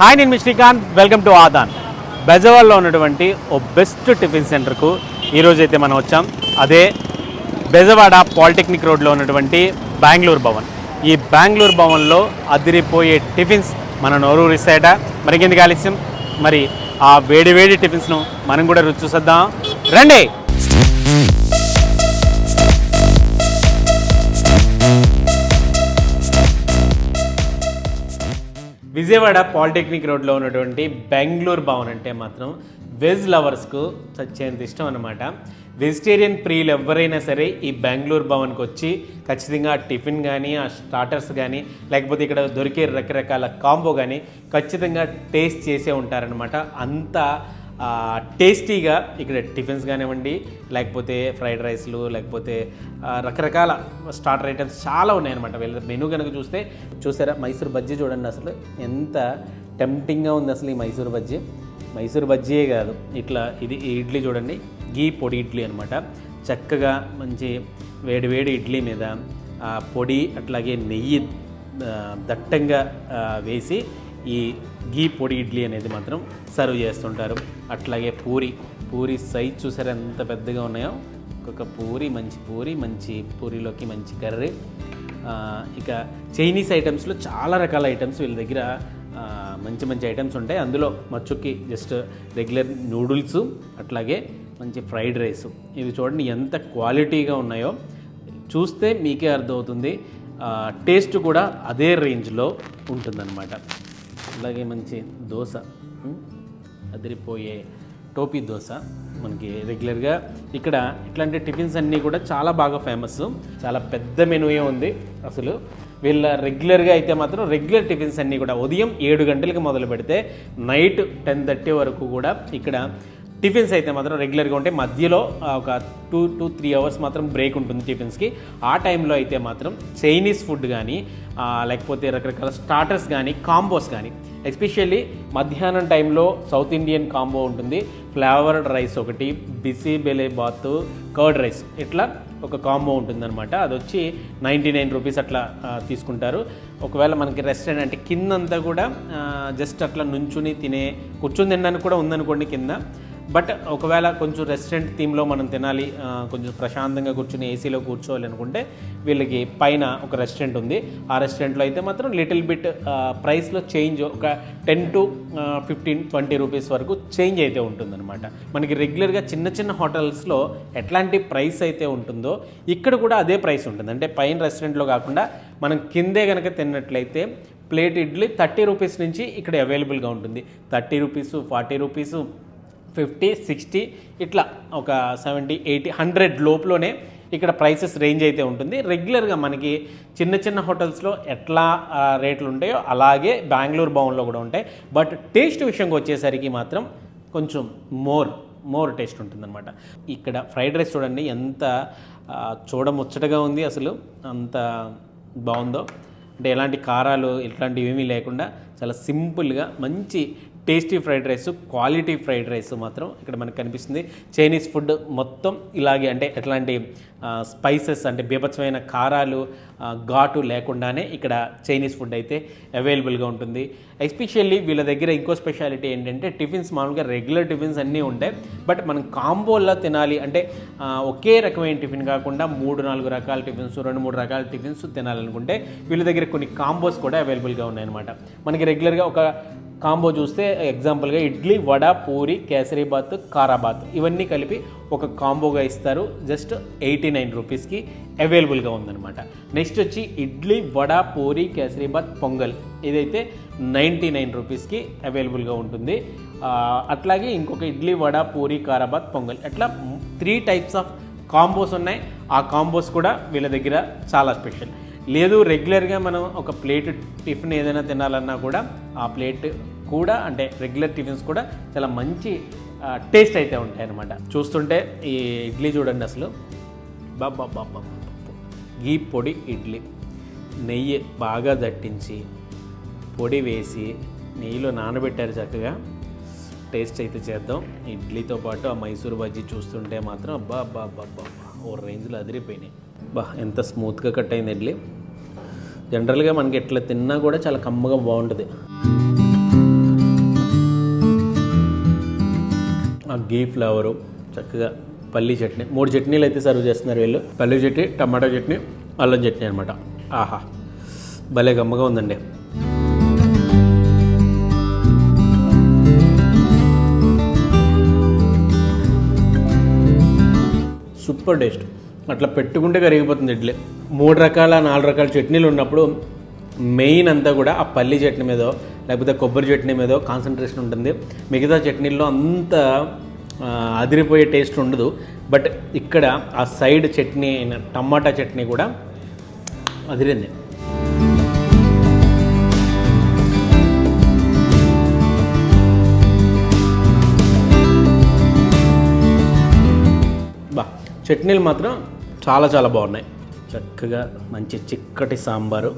Hi నేను మీ Srikanth. Welcome to ఆదాన్ బెజవాల్లో ఉన్నటువంటి ఓ బెస్ట్ టిఫిన్ సెంటర్కు ఈరోజైతే మనం వచ్చాం. అదే బెజవాడ పాలిటెక్నిక్ రోడ్లో ఉన్నటువంటి బెంగళూరు భవన్. ఈ బెంగళూరు భవన్లో అదిరిపోయే టిఫిన్స్ మన నోరూరిస్తాయట మరికెందుకు ఆలస్యం? మరి ఆ వేడి వేడి టిఫిన్స్ను మనం కూడా రుచి చూసేద్దాం. రండి! విజయవాడ పాలిటెక్నిక్ రోడ్లో ఉన్నటువంటి బెంగళూరు భవన్ అంటే మాత్రం వెజ్ లవర్స్కు చచ్చేంత ఇష్టం అనమాట వెజిటేరియన్ ప్రియులు ఎవరైనా సరే ఈ బెంగళూరు భవన్కి వచ్చి ఖచ్చితంగా ఆ టిఫిన్ కానీ ఆ స్టార్టర్స్ కానీ లేకపోతే ఇక్కడ దొరికే రకరకాల కాంబో కానీ ఖచ్చితంగా టేస్ట్ చేసే ఉంటారనమాట అంత టేస్టీగా ఇక్కడ టిఫిన్స్ కానివ్వండి లేకపోతే ఫ్రైడ్ రైస్లు లేకపోతే రకరకాల స్టార్టర్ ఐటమ్స్ చాలా ఉన్నాయన్నమాట. వీళ్ళ మెనూ కనుక చూస్తే చూసారా? మైసూర్ బజ్జీ చూడండి అసలు. ఎంత టెంప్టింగ్గా ఉంది అసలు ఈ మైసూర్ బజ్జీ. మైసూర్ బజ్జీయే కాదు. ఇట్లా ఇది ఈ ఇడ్లీ చూడండి. గీ పొడి ఇడ్లీ అనమాట చక్కగా మంచి వేడి వేడి ఇడ్లీ మీద ఆ పొడి అట్లాగే నెయ్యి దట్టంగా వేసి ఈ గీ పొడి ఇడ్లీ అనేది మాత్రం సర్వ్ చేస్తుంటారు. అట్లాగే పూరి పూరి సైజ్ చూసారా ఎంత పెద్దగా ఉన్నాయో? ఒక్కొక్క పూరి మంచి పూరి మంచి పూరిలోకి మంచి కర్రీ. ఇక చైనీస్ ఐటమ్స్లో చాలా రకాల ఐటమ్స్ వీళ్ళ దగ్గర మంచి మంచి ఐటమ్స్ ఉంటాయి. అందులో మచ్చుకి జస్ట్ రెగ్యులర్ నూడిల్స్ అట్లాగే మంచి ఫ్రైడ్ రైస్. ఇవి చూడండి ఎంత క్వాలిటీగా ఉన్నాయో. చూస్తే మీకే అర్థమవుతుంది. టేస్ట్ కూడా అదే రేంజ్లో ఉంటుందన్నమాట. అలాగే మంచి దోశ. అదిరిపోయే టోపీ దోశ మనకి రెగ్యులర్గా. ఇక్కడ ఇట్లాంటి టిఫిన్స్ అన్నీ కూడా చాలా బాగా ఫేమస్. చాలా పెద్ద మెనూయే ఉంది అసలు. వీళ్ళ రెగ్యులర్గా అయితే మాత్రం రెగ్యులర్ టిఫిన్స్ అన్నీ కూడా ఉదయం ఏడు గంటలకు మొదలు పెడితే నైట్ టెన్ థర్టీ వరకు కూడా ఇక్కడ టిఫిన్స్ అయితే మాత్రం రెగ్యులర్గా ఉంటే మధ్యలో ఒక టూ టు త్రీ అవర్స్ మాత్రం బ్రేక్ ఉంటుంది టిఫిన్స్కి. ఆ టైంలో అయితే మాత్రం చైనీస్ ఫుడ్ కానీ లేకపోతే రకరకాల స్టార్టర్స్ కానీ కాంబోస్ కానీ ఎస్పెషల్లీ మధ్యాహ్నం టైంలో సౌత్ ఇండియన్ కాంబో ఉంటుంది. ఫ్లేవర్డ్ రైస్ ఒకటి బిసి బెలే బాత్ కర్డ్ రైస్ ఇట్లా ఒక కాంబో ఉంటుందన్నమాట. అది వచ్చి నైంటీ నైన్ రూపీస్ అట్లా తీసుకుంటారు. ఒకవేళ మనకి రెస్టారెంట్ అంటే కిందంతా కూడా జస్ట్ అట్లా నుంచుని తినే కూర్చొని తినడానికి కూడా ఉందనుకోండి కింద బట్ ఒకవేళ కొంచెం రెస్టారెంట్ థీమ్లో మనం తినాలి కొంచెం ప్రశాంతంగా కూర్చుని ఏసీలో కూర్చోవాలి అనుకుంటే వీళ్ళకి పైన ఒక రెస్టారెంట్ ఉంది. ఆ రెస్టారెంట్లో అయితే మాత్రం లిటిల్ బిట్ ప్రైస్లో చేంజ్ ఒక ten to fifteen twenty rupees వరకు చేంజ్ అయితే ఉంటుందన్నమాట. మనకి రెగ్యులర్గా చిన్న చిన్న హోటల్స్లో ఎట్లాంటి ప్రైస్ అయితే ఉంటుందో ఇక్కడ కూడా అదే ప్రైస్ ఉంటుంది. అంటే పైన రెస్టారెంట్లో కాకుండా మనం కిందే కనుక తిన్నట్లయితే ప్లేట్ ఇడ్లీ థర్టీ రూపీస్ నుంచి ఇక్కడ అవైలబుల్గా ఉంటుంది. Thirty rupees forty rupees fifty sixty ఇట్లా ఒక సెవెంటీ ఎయిటీ హండ్రెడ్ లోపులోనే ఇక్కడ ప్రైసెస్ రేంజ్ అయితే ఉంటుంది. రెగ్యులర్గా మనకి చిన్న చిన్న హోటల్స్లో ఎట్లా రేట్లు ఉంటాయో అలాగే బెంగళూరు భవన్లో కూడా ఉంటాయి. బట్ టేస్ట్ విషయంకి వచ్చేసరికి మాత్రం కొంచెం మోర్ మోర్ టేస్ట్ ఉంటుందన్నమాట. ఇక్కడ ఫ్రైడ్ రైస్ చూడండి ఎంత చూడముచ్చటగా ఉంది అసలు అంత బాగుందో. అంటే ఎలాంటి కారాలు ఇట్లాంటివి ఏమీ లేకుండా చాలా సింపుల్గా మంచి tasty fried rice quality fried rice మాత్రం ఇక్కడ మనకు కనిపిస్తుంది. చైనీస్ ఫుడ్ మొత్తం ఇలాగే అంటే ఎట్లాంటి స్పైసెస్ అంటే బీభత్సమైన కారాలు ఘాటు లేకుండానే ఇక్కడ చైనీస్ ఫుడ్ అయితే అవైలబుల్గా ఉంటుంది. ఎస్పెషల్లీ వీళ్ళ దగ్గర ఇంకో స్పెషాలిటీ ఏంటంటే టిఫిన్స్ మామూలుగా రెగ్యులర్ టిఫిన్స్ అన్నీ ఉంటాయి. బట్ మనం కాంబోల్లో తినాలి అంటే ఒకే రకమైన టిఫిన్ కాకుండా మూడు నాలుగు రకాల టిఫిన్స్ రెండు మూడు రకాల టిఫిన్స్ తినాలనుకుంటే వీళ్ళ దగ్గర కొన్ని కాంబోస్ కూడా అవైలబుల్గా ఉన్నాయన్నమాట. మనకి రెగ్యులర్గా ఒక కాంబో చూస్తే ఎగ్జాంపుల్గా ఇడ్లీ వడ పూరి కేసరీబాత్ కారాబాత్ ఇవన్నీ కలిపి ఒక కాంబోగా ఇస్తారు. జస్ట్ ఎయిటీ నైన్ రూపీస్కి అవైలబుల్గా ఉందన్నమాట. నెక్స్ట్ వచ్చి ఇడ్లీ వడ పూరి కేసరీబాత్ పొంగల్. ఇదైతే నైంటీ నైన్ రూపీస్కి అవైలబుల్గా ఉంటుంది. అట్లాగే ఇంకొక ఇడ్లీ వడ పూరి కారాబాత్ పొంగల్. అట్లా త్రీ టైప్స్ ఆఫ్ కాంబోస్ ఉన్నాయి. ఆ కాంబోస్ కూడా వీళ్ళ దగ్గర చాలా స్పెషల్. లేదు రెగ్యులర్గా మనం ఒక ప్లేట్ టిఫిన్ ఏదైనా తినాలన్నా కూడా ఆ ప్లేట్ కూడా అంటే రెగ్యులర్ టిఫిన్స్ కూడా చాలా మంచి టేస్ట్ అయితే ఉంటాయి అన్నమాట చూస్తుంటే ఈ ఇడ్లీ చూడండి అసలు. బాబా బాబా గీ పొడి ఇడ్లీ. నెయ్యి బాగా దట్టించి పొడి వేసి నెయ్యిలో నానబెట్టారు చక్కగా. టేస్ట్ అయితే చేద్దాం. ఇడ్లీతో పాటు ఆ మైసూర్ బజ్జీ చూస్తుంటే మాత్రం అబ్బా అబ్బా అబ్బా అబ్బా అబ్బా, ఓ రేంజ్లో అదిరిపోయినాయి. బా ఎంత స్మూత్గా కట్ అయింది ఇడ్లీ. జనరల్గా మనకి ఎట్లా తిన్నా కూడా చాలా కమ్మగా బాగుంటుంది. ఆ గీ ఫ్లేవరు చక్కగా పల్లి చట్నీ మూడు చట్నీలు అయితే సర్వ్ చేస్తున్నారు వీళ్ళు. పల్లి చట్నీ టమాటా చట్నీ అల్లం చట్నీ అనమాట ఆహా భలే గమ్మగా ఉందండి. Super taste. అట్లా పెట్టుకుంటే కరిగిపోతుంది ఇడ్లీ మూడు రకాల నాలుగు రకాల చట్నీలు ఉన్నప్పుడు మెయిన్ అంతా కూడా ఆ పల్లి చట్నీ మీదో లేకపోతే కొబ్బరి చట్నీ మీదో కాన్సన్ట్రేషన్ ఉంటుంది. మిగతా చట్నీల్లో అంత అదిరిపోయే టేస్ట్ ఉండదు. బట్ ఇక్కడ ఆ సైడ్ చట్నీ అయిన టమాటా చట్నీ కూడా అదిరింది. బా చట్నీలు మాత్రం చాలా చాలా బాగున్నాయి. చక్కగా మంచి చిక్కటి సాంబారు.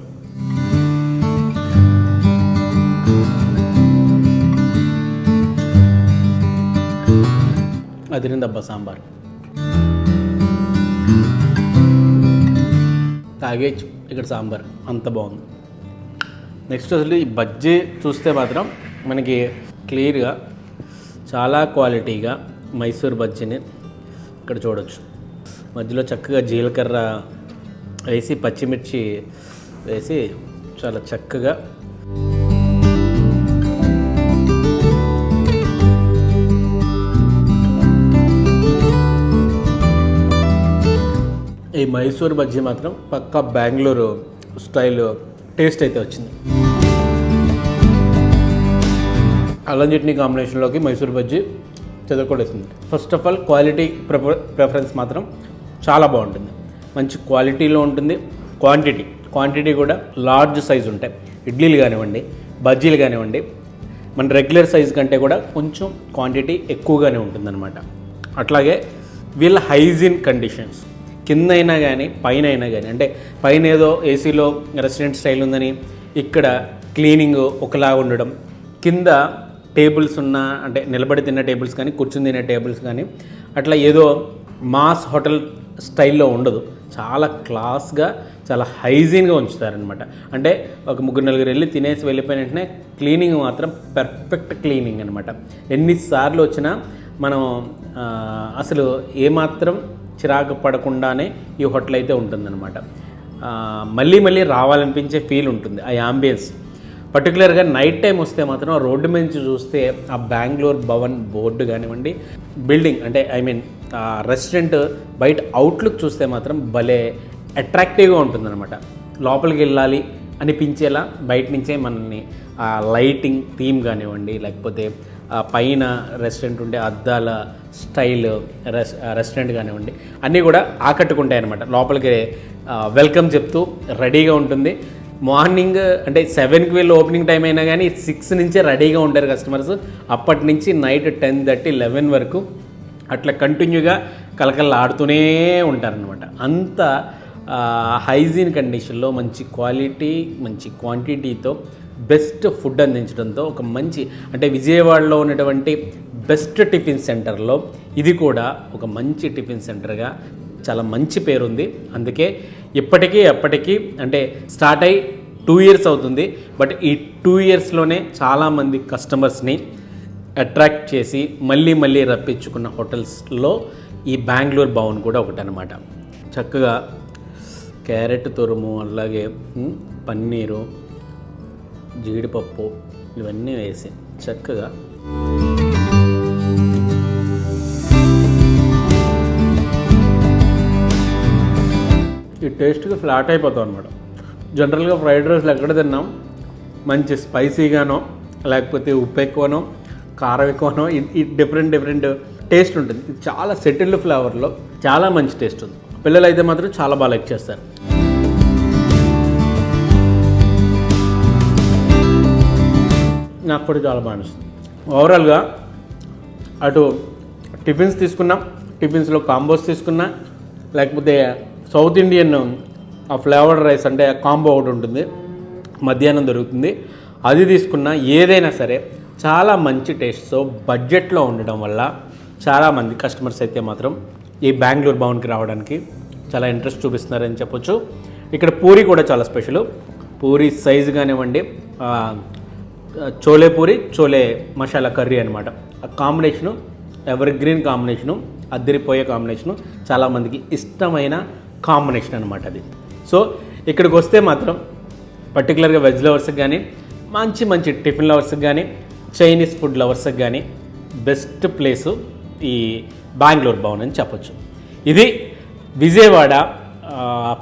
అదిరిందబ్బా సాంబార్. తాగేచ్చు ఇక్కడ సాంబార్. అంత బాగుంది. నెక్స్ట్ అసలు ఈ బజ్జీ చూస్తే మాత్రం మనకి క్లియర్గా చాలా క్వాలిటీగా మైసూర్ బజ్జీని ఇక్కడ చూడొచ్చు. మధ్యలో చక్కగా జీలకర్ర వేసి పచ్చిమిర్చి వేసి చాలా చక్కగా ఈ మైసూర్ బజ్జీ మాత్రం పక్కా బెంగళూరు స్టైల్ టేస్ట్ అయితే వచ్చింది. అల్లం చట్నీ కాంబినేషన్లోకి Mysore bajji చెదకొడేస్తుంది first of all quality preference మాత్రం చాలా బాగుంటుంది. మంచి క్వాలిటీలో ఉంటుంది. క్వాంటిటీ క్వాంటిటీ కూడా లార్జ్ సైజ్ ఉంటాయి. ఇడ్లీలు కానివ్వండి బజ్జీలు కానివ్వండి మన రెగ్యులర్ సైజ్ కంటే కూడా కొంచెం క్వాంటిటీ ఎక్కువగానే ఉంటుందన్నమాట. అట్లాగే వీళ్ళ హైజీన్ కండిషన్స్ కింద అయినా కానీ పైన అయినా కానీ అంటే పైన ఏదో ఏసీలో రెస్టారెంట్ స్టైల్ ఉందని ఇక్కడ క్లీనింగ్ ఒకలా ఉండడం కింద టేబుల్స్ ఉన్న అంటే నిలబడి తిన్న టేబుల్స్ కానీ కూర్చుని తినే టేబుల్స్ కానీ అట్లా ఏదో మాస్ హోటల్ స్టైల్లో ఉండదు. చాలా క్లాస్గా చాలా హైజీన్గా ఉంచుతారనమాట అంటే ఒక ముగ్గురు నలుగురు వెళ్ళి తినేసి వెళ్ళిపోయిన వెంటనే క్లీనింగ్ మాత్రం పర్ఫెక్ట్ క్లీనింగ్ అనమాట ఎన్నిసార్లు వచ్చినా మనం అసలు ఏమాత్రం చిరాకు పడకుండానే ఈ హోటల్ అయితే ఉంటుందన్నమాట. మళ్ళీ మళ్ళీ రావాలనిపించే ఫీల్ ఉంటుంది. ఆ యాంబియన్స్ పర్టికులర్గా నైట్ టైం వస్తే మాత్రం రోడ్డు మీద నుంచి చూస్తే ఆ బెంగళూరు భవన్ బోర్డు కానివ్వండి బిల్డింగ్ అంటే ఐ మీన్ రెసిడెంట్ రెస్టారెంట్ బయట అవుట్లుక్ చూస్తే మాత్రం భలే అట్రాక్టివ్గా ఉంటుందన్నమాట. లోపలికి వెళ్ళాలి అనిపించేలా బయట నుంచే మనల్ని ఆ లైటింగ్ థీమ్ కానివ్వండి లేకపోతే పైన రెస్టారెంట్ ఉండే అద్దాల స్టైల్ రెస్ రెస్టారెంట్ కానివ్వండి అన్నీ కూడా ఆకట్టుకుంటాయి అనమాట లోపలికి వెల్కమ్ చెప్తూ రెడీగా ఉంటుంది. మార్నింగ్ అంటే సెవెన్కి వెళ్ళి ఓపెనింగ్ టైం అయినా కానీ సిక్స్ నుంచే రెడీగా ఉంటారు కస్టమర్స్. అప్పటి నుంచి నైట్ టెన్ థర్టీ లెవెన్ వరకు అట్లా కంటిన్యూగా కలకల్లా ఆడుతూనే ఉంటారనమాట అంత హైజీన్ కండిషన్లో మంచి క్వాలిటీ మంచి క్వాంటిటీతో బెస్ట్ ఫుడ్ అందించడంతో ఒక మంచి అంటే విజయవాడలో ఉన్నటువంటి బెస్ట్ టిఫిన్ సెంటర్లో ఇది కూడా ఒక మంచి టిఫిన్ సెంటర్గా చాలా మంచి పేరుంది. అందుకే ఇప్పటికీ ఎప్పటికీ అంటే స్టార్ట్ అయ్యి టూ ఇయర్స్ అవుతుంది. బట్ ఈ టూ ఇయర్స్లోనే చాలామంది కస్టమర్స్ని అట్రాక్ట్ చేసి మళ్ళీ మళ్ళీ రప్పించుకున్న హోటల్స్లో ఈ బెంగళూరు భవన్ కూడా ఒకటనమాట చక్కగా క్యారెట్ తురుము అలాగే పన్నీరు జీడిపప్పు ఇవన్నీ వేసి చక్కగా ఈ టేస్ట్కి ఫ్లాట్ అయిపోతాం అనమాట జనరల్గా ఫ్రైడ్ రైస్లు ఎక్కడ తిన్నాం? మంచి స్పైసీగానో లేకపోతే ఉప్పు ఎక్కువనో కారం ఎక్కువనో ఈ డిఫరెంట్ డిఫరెంట్ టేస్ట్ ఉంటుంది. ఇది చాలా సెటిల్డ్ ఫ్లేవర్లో చాలా మంచి టేస్ట్ ఉంది. పిల్లలు అయితే మాత్రం చాలా బాగా లైక్ చేస్తారు. నాకు కూడా చాలా బాగా అనిపిస్తుంది. ఓవరాల్గా అటు టిఫిన్స్ తీసుకున్నాం. టిఫిన్స్లో కాంబోస్ తీసుకున్నా లేకపోతే సౌత్ ఇండియన్ ఆ ఫ్లేవర్డ్ రైస్ అంటే కాంబో ఒకటి ఉంటుంది. మధ్యాహ్నం దొరుకుతుంది. అది తీసుకున్నా ఏదైనా సరే చాలా మంచి టేస్ట్తో బడ్జెట్లో ఉండడం వల్ల చాలామంది కస్టమర్స్ అయితే మాత్రం ఈ బెంగళూరు భవన్కి రావడానికి చాలా ఇంట్రెస్ట్ చూపిస్తున్నారని చెప్పొచ్చు. ఇక్కడ పూరి కూడా చాలా స్పెషల్. పూరి సైజు కానివ్వండి చోలే పూరి చోలే మసాలా కర్రీ అనమాట ఆ కాంబినేషను ఎవర్ గ్రీన్ కాంబినేషను అద్దరిపోయే కాంబినేషను చాలామందికి ఇష్టమైన కాంబినేషన్ అనమాట అది. సో ఇక్కడికి వస్తే మాత్రం పర్టికులర్గా వెజ్ లవర్స్కి కానీ మంచి మంచి టిఫిన్ లవర్స్కి కానీ చైనీస్ ఫుడ్ లవర్స్కి కానీ బెస్ట్ ప్లేసు ఈ బెంగళూరు భవన్ అని చెప్పొచ్చు. ఇది విజయవాడ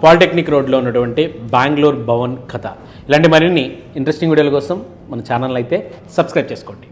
పాలిటెక్నిక్ రోడ్లో ఉన్నటువంటి బెంగళూరు భవన్ కథ. ఇలాంటి మరిన్ని ఇంట్రెస్టింగ్ వీడియోల కోసం మన ఛానల్ అయితే సబ్స్క్రైబ్ చేసుకోండి.